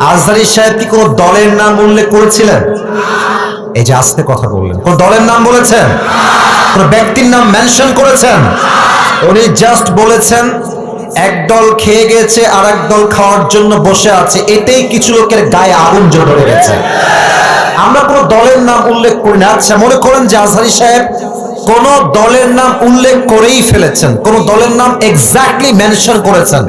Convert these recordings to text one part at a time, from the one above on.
আজহারি সাহেব কি কোনো দলের নাম উল্লেখ করেছিলেন? এই যে আস্তে কথা বললেন। কোন দলের নাম বলেছেন? কোন ব্যক্তির নাম মেনশন করেছেন? উনি জাস্ট বলেছেন এক দল খেয়ে গেছে আর এক দল খাওয়ার জন্য বসে আছে। এটাই কিছু লোকের গায়ে আগুন জ্বলে গেছে। আমরা কোনো দলের নাম উল্লেখ করি না। আচ্ছা মনে করেন যে আজহারি সাহেব কোন দলের নাম উল্লেখ করেই ফেলেছেন। কোন দলের নাম এক্স্যাক্টলি মেনশন করেছেন।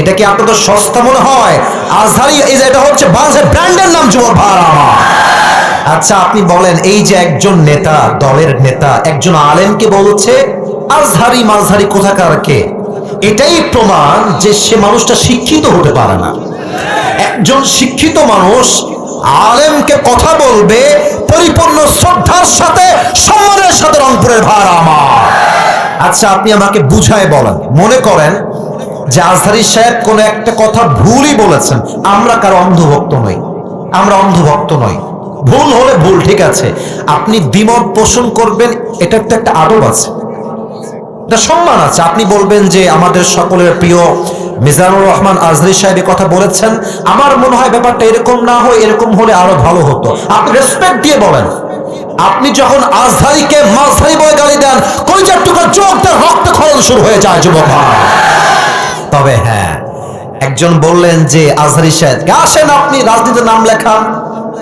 এটা কি আপনাদের সস্তা মনে হয়? আজহারি এই যে এটা হচ্ছে বাংলাদেশের ব্র্যান্ডের নাম যুবক ভাড়া আচ্ছা আপনি বলেন, এই যে একজন নেতা, দলের নেতা, একজন আলেমকে বলছে? আজহারি মাঝহারি কোথাকার কে? এটাই প্রমাণ যে সে মানুষটা শিক্ষিত হতে পারে না। একজন শিক্ষিত মানুষ আলেমকে কথা বলবে পরিপূর্ণ শ্রদ্ধার সাথে, সম্মানের সাথে রংপুরের ভাড়া আমার। আচ্ছা আপনি আমাকে বুঝায় বলেন, মনে করেন যে আজহারি সাহেব কোন একটা কথা ভুলই বলেছেন। আমরা কারও অন্ধভক্ত নই। আমরা অন্ধভক্ত নই। ভুল হলে ভুল, ঠিক আছে। আপনি দ্বিমত পোষণ করবেন এটা তো একটা আদব আছে। এটা সম্মান আছে। আপনি বলবেন যে আমাদের সকলের প্রিয় মিজানুর রহমান আজরি সাহেব কথা বলেছেন। আমার মনে হয় ব্যাপারটা এরকম না হয়, এরকম হলে আরও ভালো হতো। আপনি রেসপেক্ট দিয়ে বলেন। আপনি যখন আজহারিকে মাঝহারি বয়ে গালি দেন, কলিজার টুকরা চোখ তার রক্ত খরণ শুরু হয়ে যায়, যুবক। তবে হ্যাঁ। একজন বললেন যে, আজহারি সাহেব, আসেন আপনি, রাজনীতির নাম লেখান।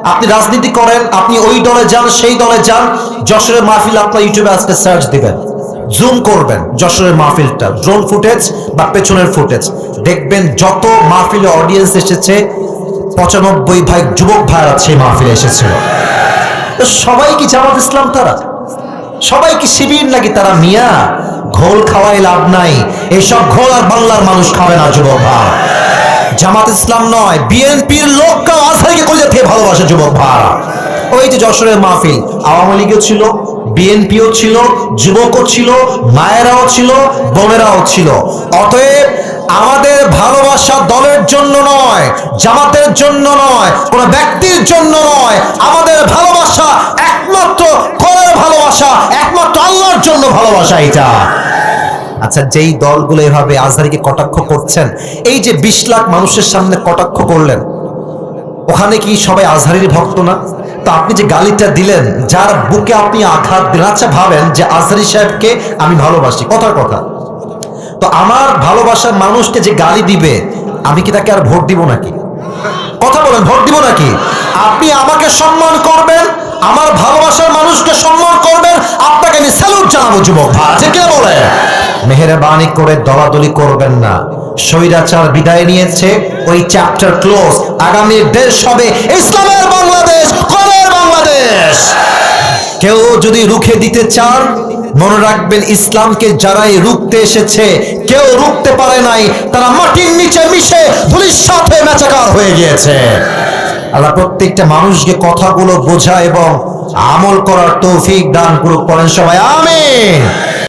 আপনি রাজনীতি করেন, আপনি ওই দলে যান, সেই দলে যান। যশোরের মাহফিল আপনার ইউটিউবে আজকে সার্চ দিবেন। জুম করবেন যশোরের মাহফিলটা ড্রোন ফুটেজ বা পেছনের ফুটেজ দেখবেন যত মাহফিলে অডিয়েন্স এসেছে, পঁচানব্বই ভাই যুবক ভাইরা সেই মাহফিলে এসেছিল সবাই কি জামাত ইসলাম তারা? সবাই কি শিবির নাকি তারা মিয়া? ঘোল খাওয়াই লাভ নাই। এসব ঘোল আর বাংলার মানুষ খাবে না, যুবক ভাই। জামাত ইসলাম নয়, বিএনপির লোককেও আজহারিকে কলিজা থেকে ভালোবাসে, যুবক ভাই। ওই যে যশোরের মাহফিল, আওয়ামী লীগও ছিল, বিএনপিও ছিল, যুবকও ছিল, মায়েরাও ছিল, বোনেরাও ছিল। অতএব আমাদের ভালোবাসা দলের জন্য নয়, জামাতের জন্য নয়, কোন ব্যক্তির জন্য নয়। আমাদের ভালোবাসা একমাত্র কোরআনের ভালোবাসা আল্লাহর জন্য ভালোবাসা এটা। আচ্ছা যেই দলগুলো এভাবে আজহারিকে কটাক্ষ করছেন, এই যে বিশ লাখ মানুষের সামনে কটাক্ষ করলেন, ওখানে কি সবাই আজহারির ভক্ত না? তো আপনি যে গালিটা দিলেন, যার বুকে আপনি আঘাত দিলেন আচ্ছা ভাবেন যে আজহারি সাহেবকে আমি ভালোবাসি, কথার কথা। তো আমার ভালোবাসার মানুষকে যে গালি দিবে, আমি কি তাকে আর ভোট দিব নাকি? কথা বলেন, ভোট দিব নাকি? আপনি আমাকে সম্মান করবেন, আমার ভালোবাসার মানুষকে সম্মান আমি যুবক ভাই। যে কে বলে? মেহেরবানি করে দলাদলি করবেন না। স্বৈরাচার বিদায় নিয়েছে ওই চ্যাপ্টার ক্লোজ আগামী দেশ হবে ইসলামের বাংলাদেশ কোরআনের বাংলাদেশ। কেউ যদি রুখে দিতে চান মনে রাখবেন ইসলামকে যারাই রুখতে এসেছে কেউ রুখতে পারে নাই তারা মাটির নিচে মিশে ধুলির সাথে মেচাকার হয়ে গিয়েছে। আল্লাহ প্রত্যেকটা মানুষকে কথাগুলো বোঝা এবং আমল করার তৌফিক দান করুক করেন সবাই আমিন।